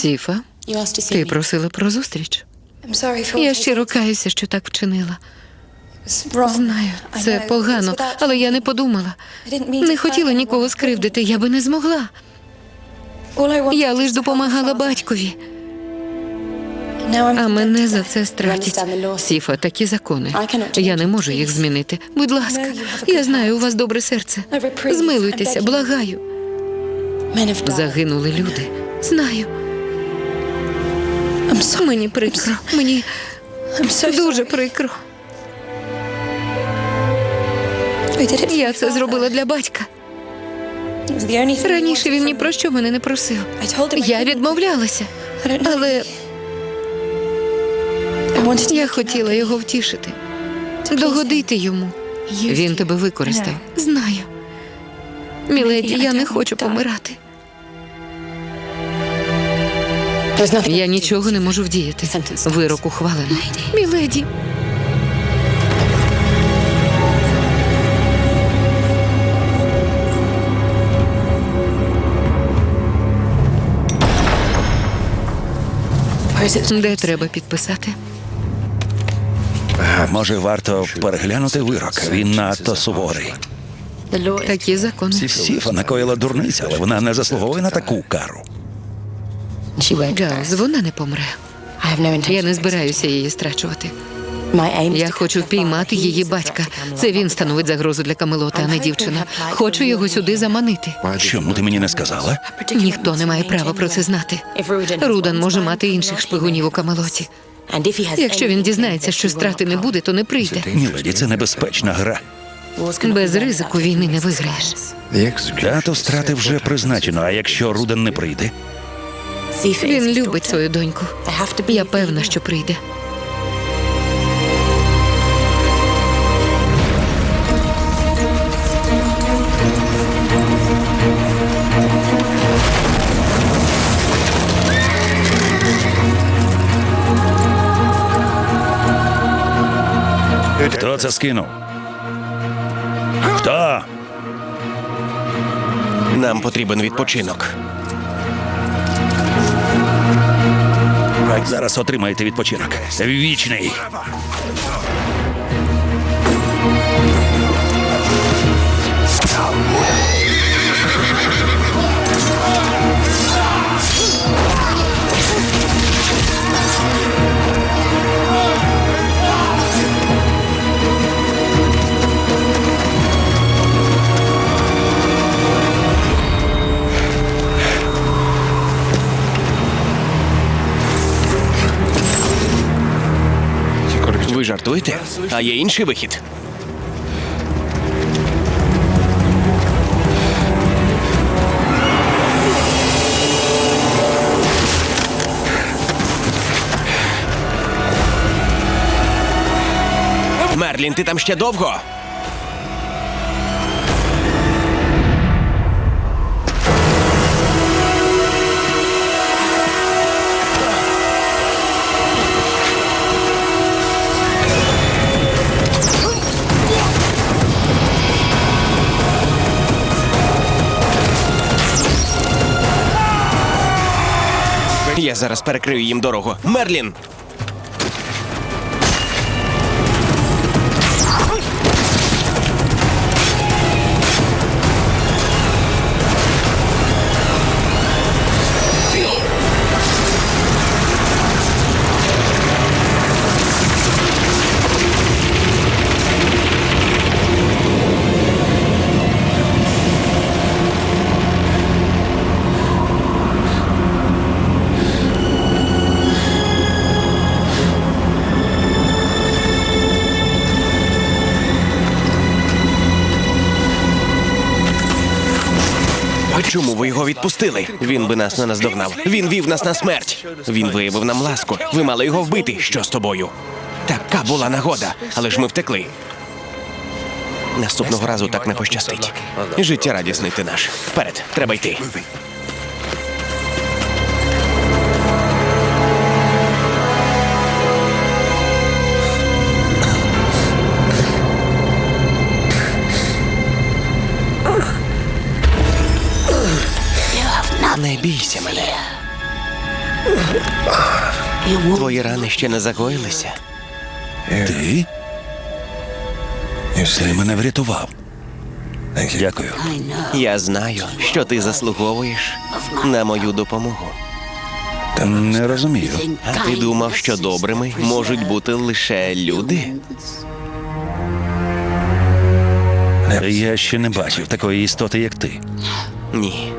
Сіфа, ти просила про зустріч. Я щиро каюся, що так вчинила. Знаю, це погано, але я не подумала. Не хотіла нікого скривдити, я би не змогла. Я лиш допомагала батькові, а мене за це стратять. Сіфа, такі закони. Я не можу їх змінити. Будь ласка, я знаю, у вас добре серце. Змилуйтеся, благаю. Загинули люди. Знаю. Мені прикро. Мені дуже прикро. Я це зробила для батька. Раніше він ні про що мене не просив. Я відмовлялася, але я хотіла його втішити, догодити йому. Він тебе використав. Знаю. Міледі, я не хочу помирати. Я нічого не можу вдіяти. Вирок ухвалено. Міледі. Де треба підписати? Може, варто переглянути вирок. Він надто суворий. Такі закони. Сіфа накоїла дурниця, але вона не заслуговує на таку кару. Гаус, вона не помре. Я не збираюся її страчувати. Я хочу впіймати її батька. Це він становить загрозу для Камелота, а не дівчина. Хочу його сюди заманити. Чому ти мені не сказала? Ніхто не має права про це знати. Рудан може мати інших шпигунів у Камелоті. Якщо він дізнається, що страти не буде, то не прийде. Міледі, це небезпечна гра. Без ризику війни не виграєш. Дату страти вже призначено, а якщо Руден не прийде, Він любить свою доньку. Я певна, що прийде. хто це скинув? Хто? Нам потрібен відпочинок. Зараз отримаєте відпочинок. Вічний. Жартуєте? А є інший вихід. Мерлін, ти там ще довго? Зараз перекрию їм дорогу. Мерлін! Відпустили? Він би нас не наздогнав. Він вів нас на смерть. Він виявив нам ласку. Ви мали його вбити. Що з тобою? Така була нагода, але ж ми втекли. Наступного разу так не пощастить. Життя радісний ти наш. Вперед, треба йти. Твої рани ще не загоїлися. Ти? Ти мене врятував. Дякую. Я знаю, що ти заслуговуєш на мою допомогу. Не розумію. А ти думав, що добрими можуть бути лише люди? Я ще не бачив такої істоти, як ти. Ні.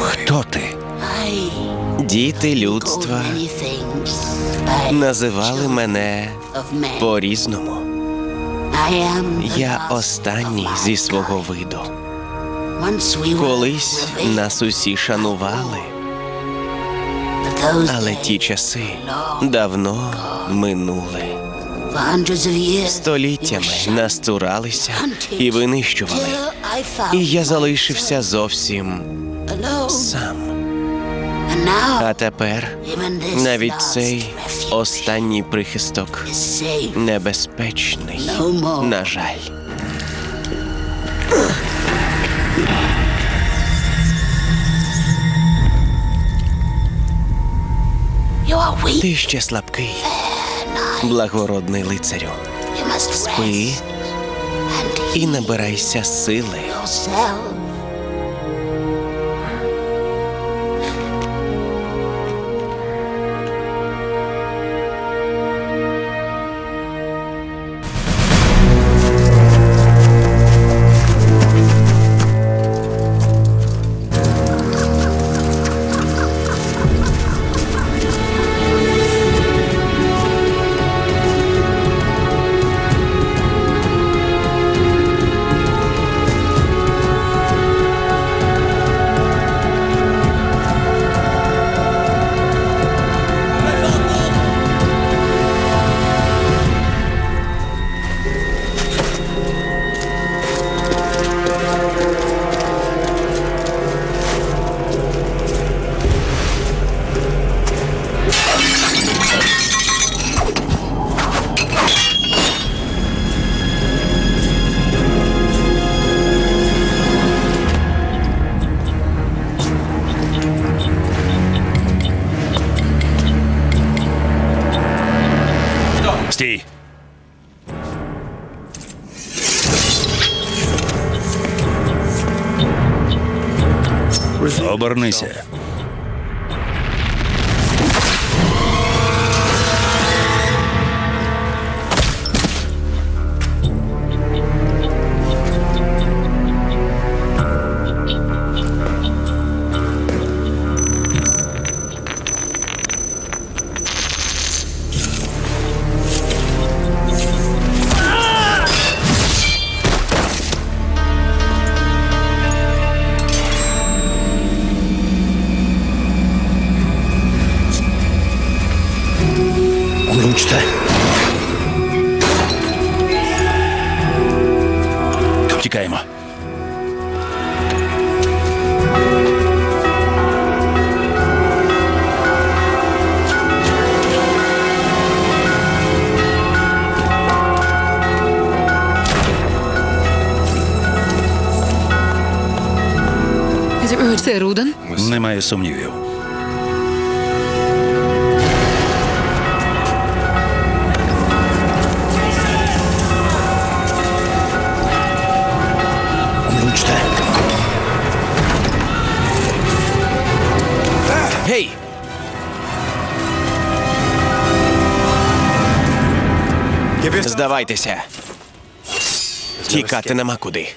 Хто ти? Діти людства називали мене по-різному. Я останній зі свого виду. Колись нас усі шанували, але ті часи давно минули. Століттями нас цуралися і винищували. І я залишився зовсім сам. А тепер навіть цей останній прихисток небезпечний. На жаль. Ти ще слабкий, благородний лицарю. Спи і набирайся сили. Обернися. Тікаємо. Це Рудан? Немає сумнівів. Здавайтеся. Тікати нема куди.